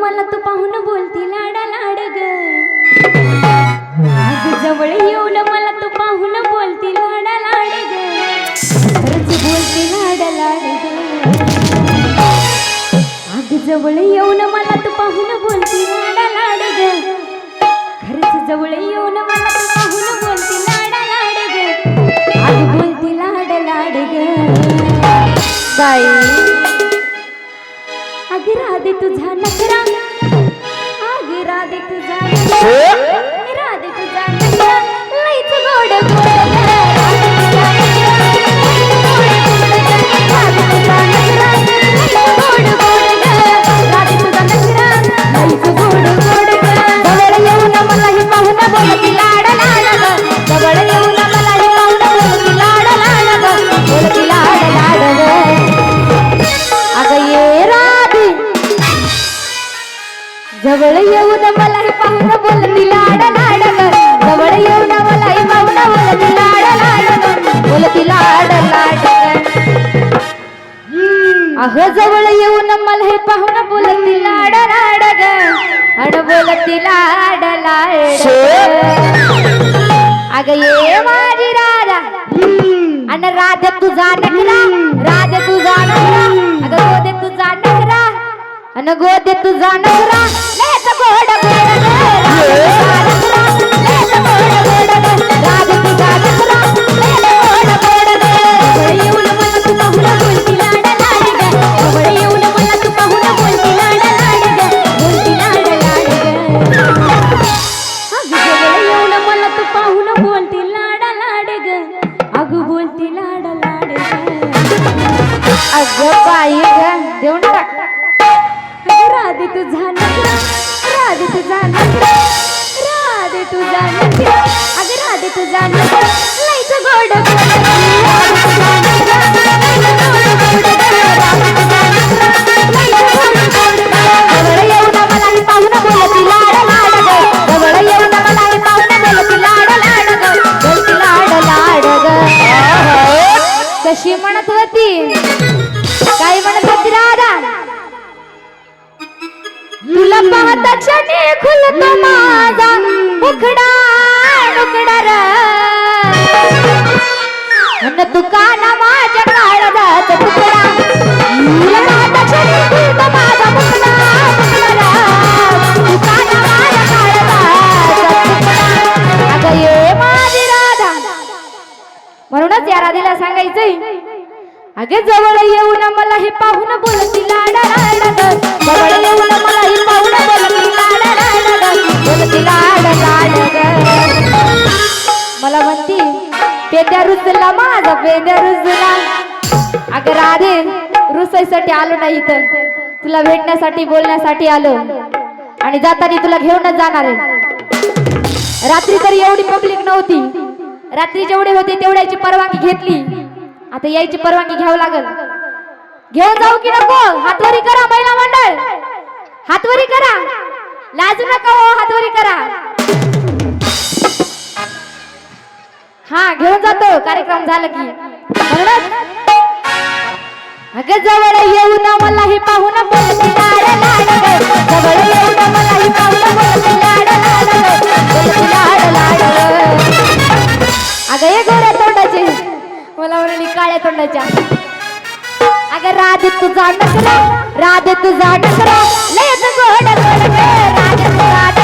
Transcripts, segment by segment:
मला तू पाहून बोलती लाडा लाड ग. आज जवळ येऊन मला तू पाहून बोलती लाडा लाड ग. खरंच बोलती लाडा लाड ग. अग जवळ येऊन मला तू पाहून बोलती लाडा लाड ग. खरंच जवळ येऊन मला तू पाहून बोलती लाडा लाड ग. अग बोलती लाड लाड ग. बाई. अग राधे तुझा नखरा अहो जवळ येऊन मलाही पाहून बोलती लाड लाड ग. अड बोलती लाड लाड अग ये माझी राधा. आणि राधे तुझा नखरा राधे तुझा नखरा. अगं गोदे तुझा नखरा. आणि गोदे तुझा नखरा. लेच गोड गोड. बाई ग देऊन टाक. राधे तुझा नखरा राधे तुझा नखरा राधे तुझा नखरा अग राधे तुझा नखरा लईच गोड गोड ग. राधे तुला क्षणी माझा उकडा र अन माझ्या काळजात तुकडा. क्षणी माझा म्हणूनच या राधेला सांगायचंय अगे जवळ येऊन मला हे पाहून बोलतील पेंड्या रुजला माझा पेंड्या रुजला. अगं राधे रुसायसाठी आलो नाही इथं. तुला भेटण्यासाठी बोलण्यासाठी आलो. आणि जाताना तुला घेऊनच जाणार आहे. रात्री तरी एवढी पब्लिक नव्हती. रात्री जेवढे होते तेवढ्याची परवानगी घेतली. आता यायची परवानगी घ्यावं लागल. घेऊन जाऊ की नको? हातवरी करा महिला मंडळ. हातवरी करा. लाजू नका हो हातवरी करा. हा घेऊन जातो. कार्यक्रम झाला की. म्हणूनच अगं जवळ येऊन मला हे पाहून बोलते लाड लाड ग. मला हे पाहू बोलते लाड लाड बोलते लाड लाड अगं हे गोऱ्या तोंडाचे. मला म्हणाली काळ्या तोंडाच्या. अगं राधे तुझा नखरा राधे तुझा नखरा. लयच गोड गोड राधे तुझा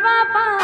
বাবা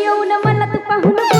ayaw naman at pahunan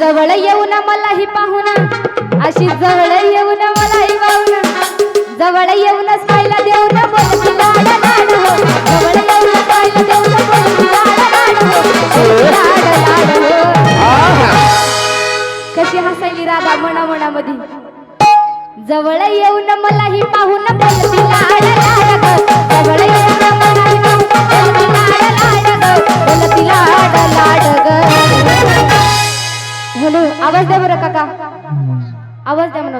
जवळ येऊन मलाही पाहुना. अशी जवळ येऊन मलाही पाहुणा जवळ येऊनच पाहिला देऊन बोलती जवळ येऊन पाहिला देऊन कशी हसायली राधा मना मनामध्ये जवळ येऊन मलाही पाहुणा बोलती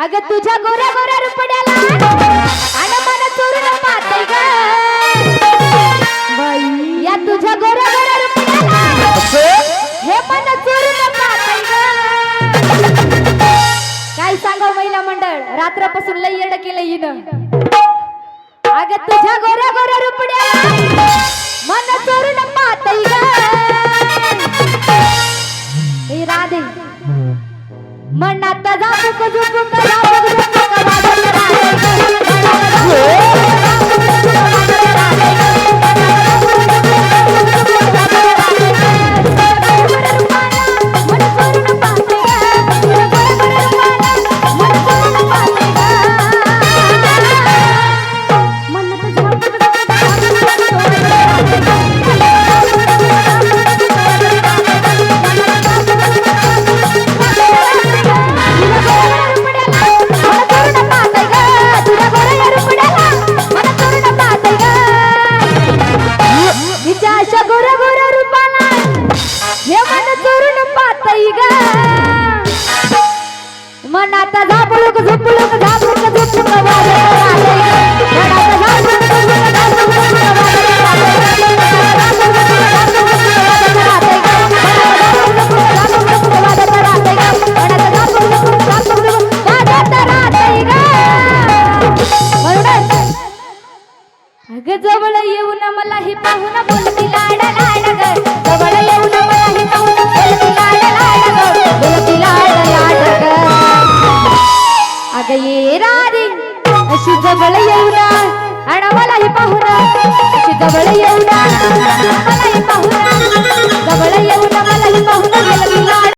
अगं तुझ्या गोऱ्या गोऱ्या रुपड्याला रुपड्याला काय सांगा महिला मंडळ? रात्रापासून लय येड केलं हिन. अगं तुझ्या गोऱ्या गोऱ्या रुपड्या मन चोरून पाहते गा. কত मनात झापळूक झुपळूक झापळूक झुपळूक वाजत राहते झापळूक झुपळूक झापळूक झुपळूक जवळ येऊन मला हे पाहून बोलती लाड लाड ग. जवळ येऊन माग येणारी अशी जवळ येणार आणि मलाही पाहुणा अशी जवळ येणार मलाही पाहुणा जवळ येऊन मलाही पाहुणा